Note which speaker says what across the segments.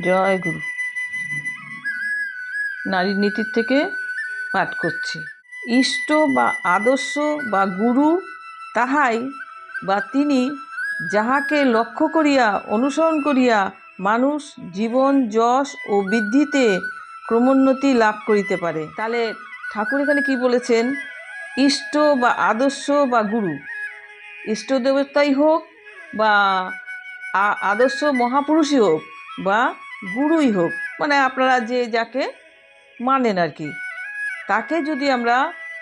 Speaker 1: জয় গুরু। নারীর নীতির থেকে পাঠ করছি। ইষ্ট বা আদর্শ বা গুরু, তাহাই বা তিনি যাহাকে লক্ষ্য করিয়া, অনুসরণ করিয়া মানুষ জীবন, যশ ও বৃদ্ধিতে ক্রমোন্নতি লাভ করিতে পারে। তাহলে ঠাকুর এখানে কি বলেছেন? ইষ্ট বা আদর্শ বা গুরু। ইষ্ট দেবতাই হোক বা আদর্শ মহাপুরুষই হোক বা গুরুই হোক মানে আপনারা যে যাকে মানেন আর কি, তাকে যদি আমরা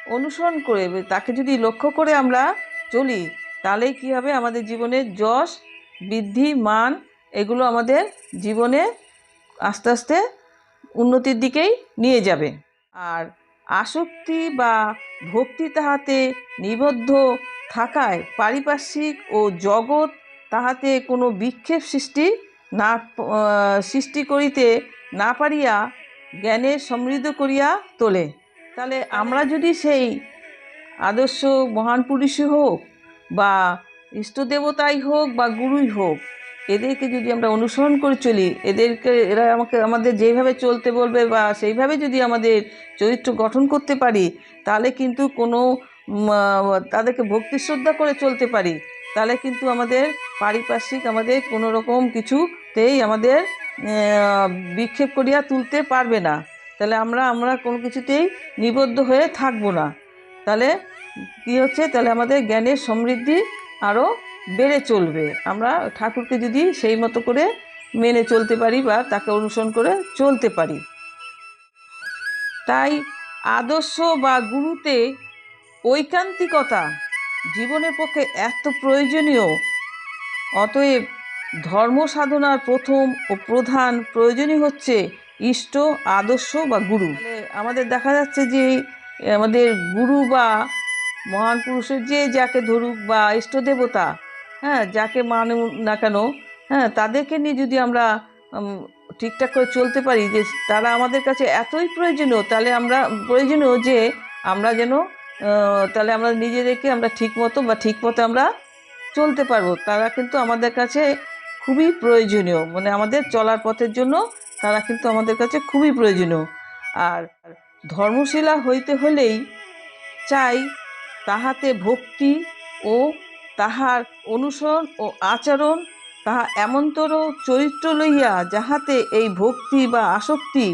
Speaker 1: অনুসরণ করে, তাকে যদি লক্ষ্য করে আমরা চলি তাহলে কী হবে? আমাদের জীবনের যশ, বৃদ্ধি, মান, এগুলো আমাদের জীবনে আস্তে আস্তে উন্নতির দিকেই নিয়ে যাবে। আর আসক্তি বা ভক্তি তাহাতে নিবদ্ধ থাকায়, পারিপার্শ্বিক ও জগৎ তাহাতে কোনো বিক্ষেপ সৃষ্টি না সৃষ্টি করিতে না পারিয়া জ্ঞানে সমৃদ্ধ করিয়া তোলে। তাহলে আমরা যদি সেই আদর্শ মহান পুরুষই হোক বা ইষ্টদেবতাই হোক বা গুরুই হোক, এদেরকে যদি আমরা অনুসরণ করে চলি, এদেরকে, এরা আমাকে, আমাদের যেইভাবে চলতে বলবে বা সেইভাবে যদি আমাদের চরিত্র গঠন করতে পারি, তাহলে কিন্তু কোনো তাদেরকে ভক্তি শ্রদ্ধা করে চলতে পারি, তাহলে কিন্তু আমাদের পারিপার্শ্বিক, আমাদের কোনো রকম কিছুতেই আমাদের বিক্ষেপ করিয়া তুলতে পারবে না। তাহলে আমরা আমরা কোনো কিছুতেই নিবদ্ধ হয়ে থাকব না। তাহলে কী হচ্ছে? তাহলে আমাদের জ্ঞানের সমৃদ্ধি আরও বেড়ে চলবে। আমরা ঠাকুরকে যদি সেই মতো করে মেনে চলতে পারি বা তাকে অনুসরণ করে চলতে পারি। তাই আদর্শ বা গুরুতে ঐকান্তিকতা জীবনের পক্ষে এত প্রয়োজনীয়। অতএব ধর্ম সাধনার প্রথম ও প্রধান প্রয়োজনই হচ্ছে ইষ্ট, আদর্শ বা গুরু। আমাদের দেখা যাচ্ছে যে, আমাদের গুরু বা মহান পুরুষের যে যাকে ধরুক বা ইষ্ট দেবতা হ্যাঁ যাকে মানুক না কেন হ্যাঁ তাদেরকে নিয়ে যদি আমরা ঠিকঠাক করে চলতে পারি যে, তারা আমাদের কাছে এতই প্রয়োজনীয়, তাহলে আমরা প্রয়োজনীয় যে, আমরা যেন তাহলে আমরা নিজেদেরকে আমরা ঠিক মতো বা ঠিক মতো আমরা চলতে পারব। তারা কিন্তু আমাদের কাছে খুবই প্রয়োজনীয়। মানে আমাদের চলার পথের জন্য তারা কিন্তু আমাদের কাছে খুবই প্রয়োজনীয়। আর ধর্মশীলা হইতে হলেই চাই তাহাতে ভক্তি ও তাহার অনুসরণ ও আচরণ তাহা এমনতর চরিত্র লইয়া যাহাতে এই ভক্তি বা আসক্তি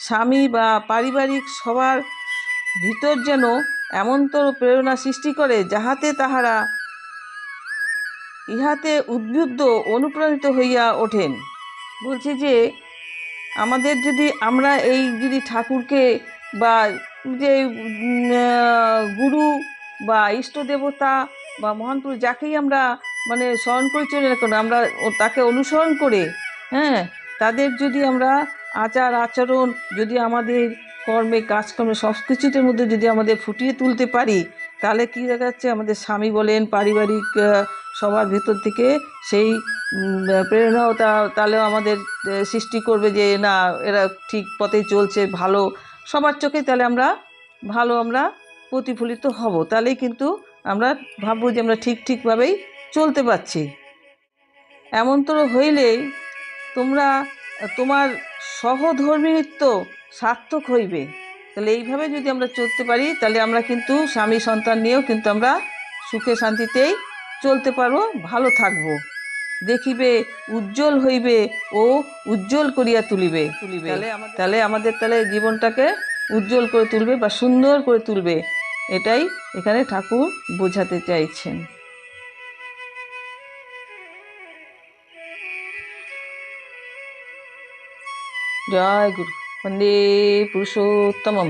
Speaker 1: স্বামী বা পারিবারিক সবার ভিতর যেন এমনতর প্রেরণা সৃষ্টি করে, যাহাতে তাহারা ইহাতে উদ্বুদ্ধ অনুপ্রাণিত হইয়া ওঠেন। বলছি যে, আমাদের যদি আমরা এই যদি ঠাকুরকে বা যে গুরু বা ইষ্ট দেবতা বা মহান পুরুষ যাকেই আমরা মানে স্মরণ করে, চলি না কেন, আমরা তাকে অনুসরণ করে হ্যাঁ তাদের যদি আমরা আচার, আচরণ যদি আমাদের কর্মে, কাজকর্মে সব কিছুদের মধ্যে যদি আমাদের ফুটিয়ে তুলতে পারি, তাহলে কী দেখা যাচ্ছে আমাদের স্বামী বলেন, পারিবারিক সবার ভেতর থেকে সেই প্রেরণাও তা তাহলেও আমাদের সৃষ্টি করবে যে, না, এরা ঠিক পথেই চলছে, ভালো। সবার চোখে তাহলে আমরা ভালো, আমরা প্রতিফলিত হব। তাহলেই কিন্তু আমরা ভাববো যে, আমরা ঠিক ঠিকভাবেই চলতে পারছি। এমনতর হইলেই তোমরা, তোমার সহধর্মিত্ব সার্থক হইবে। তাহলে এইভাবে যদি আমরা চলতে পারি তাহলে আমরা কিন্তু স্বামী সন্তান নিয়েও কিন্তু আমরা সুখে শান্তিতেই চলতে পারব ভালো থাকব। দেখিবে উজ্জ্বল হইবে ও উজ্জ্বল করিয়া তুলিবে। তুলিবে। তাহলে আমাদের তাহলে জীবনটাকে উজ্জ্বল করে তুলবে বা সুন্দর করে তুলবে। এটাই এখানে ঠাকুর বোঝাতে চাইছেন। জয় গুরু। বন্দে পুরুষোত্তমম।